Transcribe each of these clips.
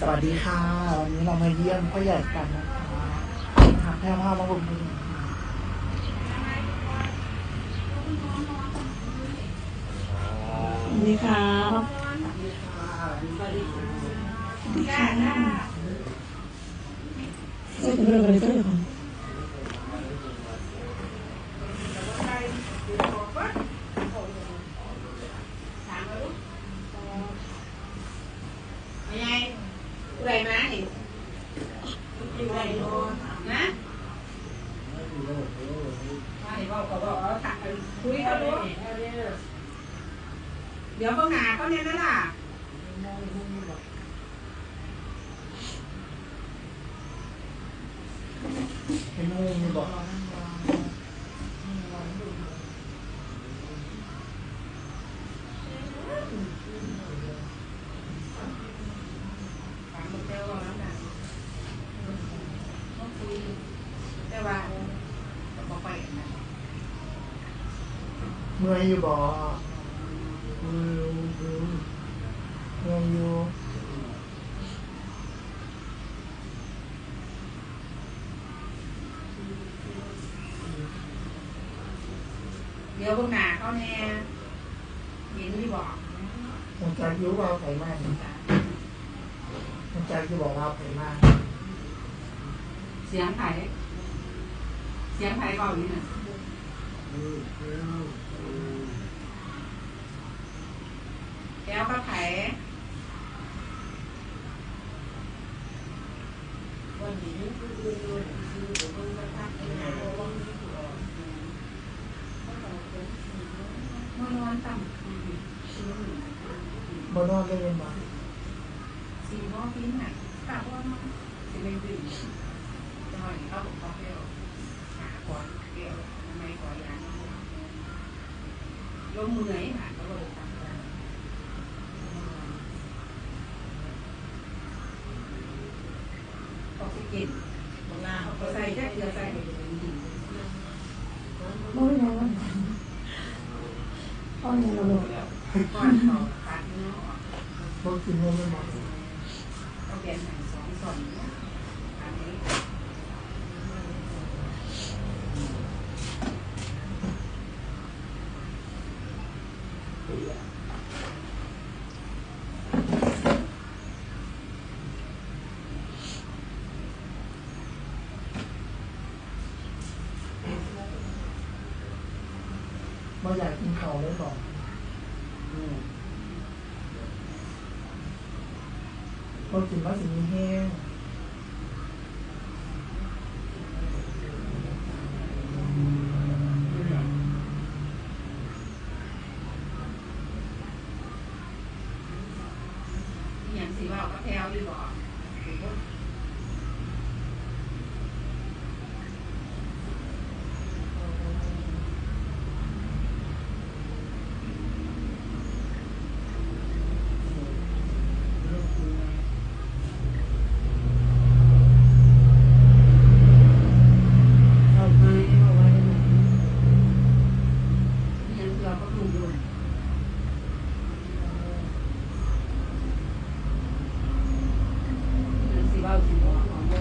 สวัสดีค่ะ วันนี้เรามาเยี่ยมพ่อใหญ่กันนะคะทำแค่ภาพมาบุญคุณสวัสดีครับสวัสดีค่ะใส่ถุงมือกันเลยก็ได้ค่ะ ยังไงผู้ใดมานี่ผู้ใด นะมาเห็นว่าเขาบอกเอาถักคุยเขาดูเดี๋ยวเพิ่งหนาเขาเนี่ยนั่นล่ะเป็นงูมีบอก ถามเจ้าว่าแล้วนะต้องคุยแต่ว่าบอกไปนะ เมื่อยอยู่บอกมือมือเมื่อยอยู่เดี๋ยวเพิ่งหนาเขาเนี่ยเห็นที่บอกมันจะยุว่าไขมันมันจะยุบอกว่าไขมันเสียงไผ่เสียงไผ่เบาอยู่น่ะ แก้วก็ไผ่วันนี้คือคือคือผมเพิ่งมาทักเองนะว่ามีผู้ออกมานอนต่ำบนอนได้ยังไงสีมอฟินน่ะกลับว่ามันสิเป็นดื่มจะหอยเขาบอกเขาเที่ยวหาก่อนเที่ยวทำไมก่อนยางลงมือไหนค่ะก็เลยทำได้ ออกซิเจนเขาใส่แค่เกลือใส่ไปเลยดีโอ้ยยังวะพ่อยังเราบอกก่อนเขาตัดเนื้อออกพวกกินงูไม่บอกก็เปลี่ยนใหม่สองส่วนอันนี้ ว่าอยากกินเขาเลยบอกพวกกินว่าสิ่งนี้แห้งอย่างสีว่าก็แพลวอยู่บอก เอาไปเอาไว้ ยังเราก็ดูอยู่อย่างสีว่าสีบอกของบ่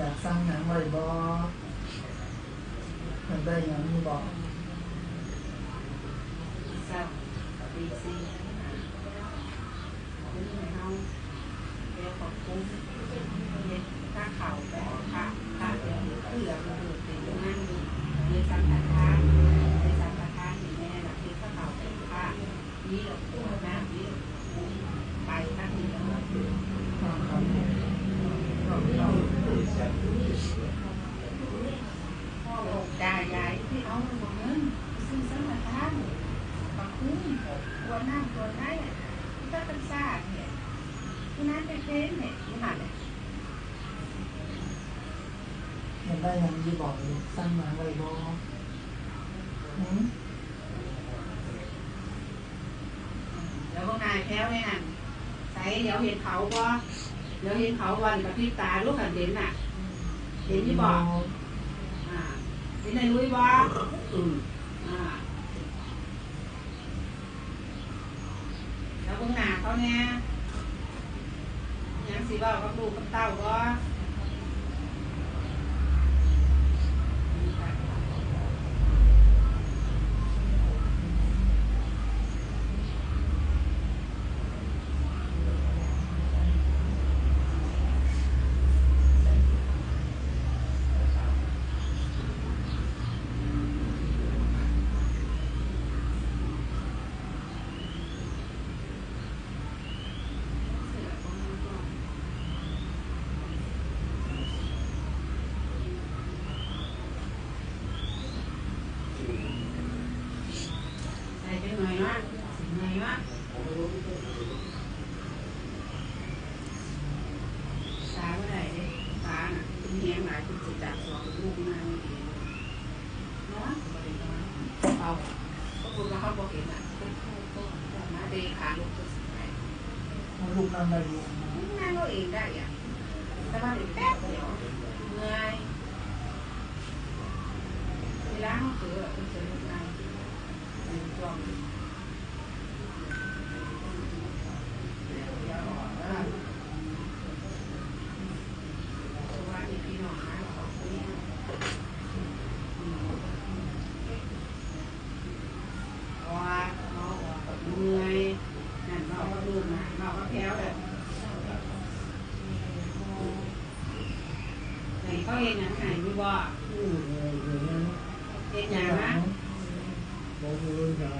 อยากสร้างหนังไว้บอกอยากได้หยังมีบอกเศร้าปีซีคุณไม่เฮาเดี๋ยวขอบคุณเย็ดค่าเข่าแต่ค่าค่าเดี๋ยวเอื้อมาดูติดนั่งเรียนสัมปทานเรียนสัมปทานนี่แม่น่ะคือค่าเข่าแต่ค่านี่เราตัวน้ำนี่ไปตั้งนี่แล้วครับครับพ่อบอก ยายยายที่เอาเงินซื้อสัมปทานบาคุ้มตัวน้ำตัวไหนที่ก็เป็นซาดเนี่ยที่นั้นเป็นเพนเนี่ยที่หันเนี่ยอยากได้หยังมีบอกสร้างหนังไว้บอกหืมแล้วก็นายแพ้วในหันใส่เดี๋ยวเห็นเขาบ่เดี๋ยวเห็นเขาวันกับพี่ตาลูกกันเห็นน่ะ เห็นที่บอกอ่าเห็นในลุยบ่อืมอ่าแล้วเบิ่งหน้าเขาแน่ยังสิเว้ากับลูกกับเต้าบ่ใส่ไปหน่อย นะหน่อยนะตาเมื่ไหร่เด้ตาน่ะคุณเฮียงหลายคุณจะจับสองลูกมาไม่ดีเนาะบ่ได้นอนเอาก็คุณว่าเขาบอกเห็นอะก็ก็ก็มาเดขาลูกก็สิไปลูกนั่งได้อยู่งเราเองได้อะแต่ว่าเดี๋ยวแป๊บเดียวเมื่อยเวลาเขาเสือเขาเสือง่ายเป็นช่วงเดี๋ยวเดี๋ยวออกแล้วเพราะว่ามีพี่น้องมาสองคนเนี่ยอืมเพราะว่าเขาออกกับเมื่อยนั่นเราก็ลูกนะเราก็แพ้วแบบ ไหน เขาเห็นหนังไหายมีบ่เห็นอย่างนะขอกเลยจะ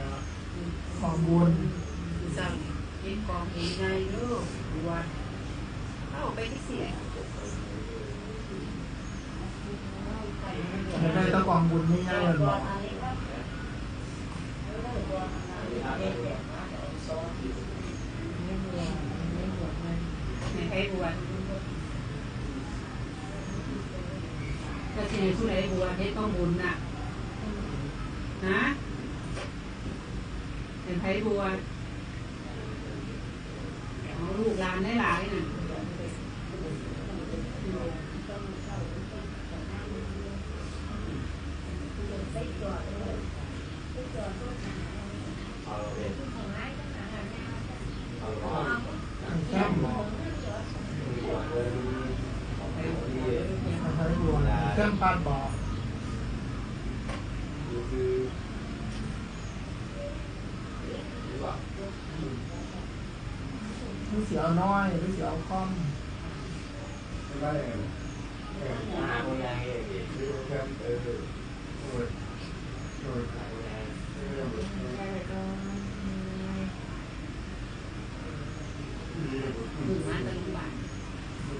ความบุญสั่งเห็นกองเห็นไงลูกบวชเข้าไปที่เสียไม่ได้ต้องกองบุญไม่ยากเลยหรอก ในใครบวชก็ที่ไหน ผู้ใดบวชเฮ็ดต้องบุญน่ะ นะเป็นใครบวชเอาลูกหลานได้หลายน่ะแก้ บุญแก้มปานบอกไม่เสียน้อยไม่เสียคอม หมู่บ้านตะลุบานสวอยเลยมีตัวมาส่ง มีเห็นแต่แก้มปานเอาไปวางแล้วทำไมก็ต่อส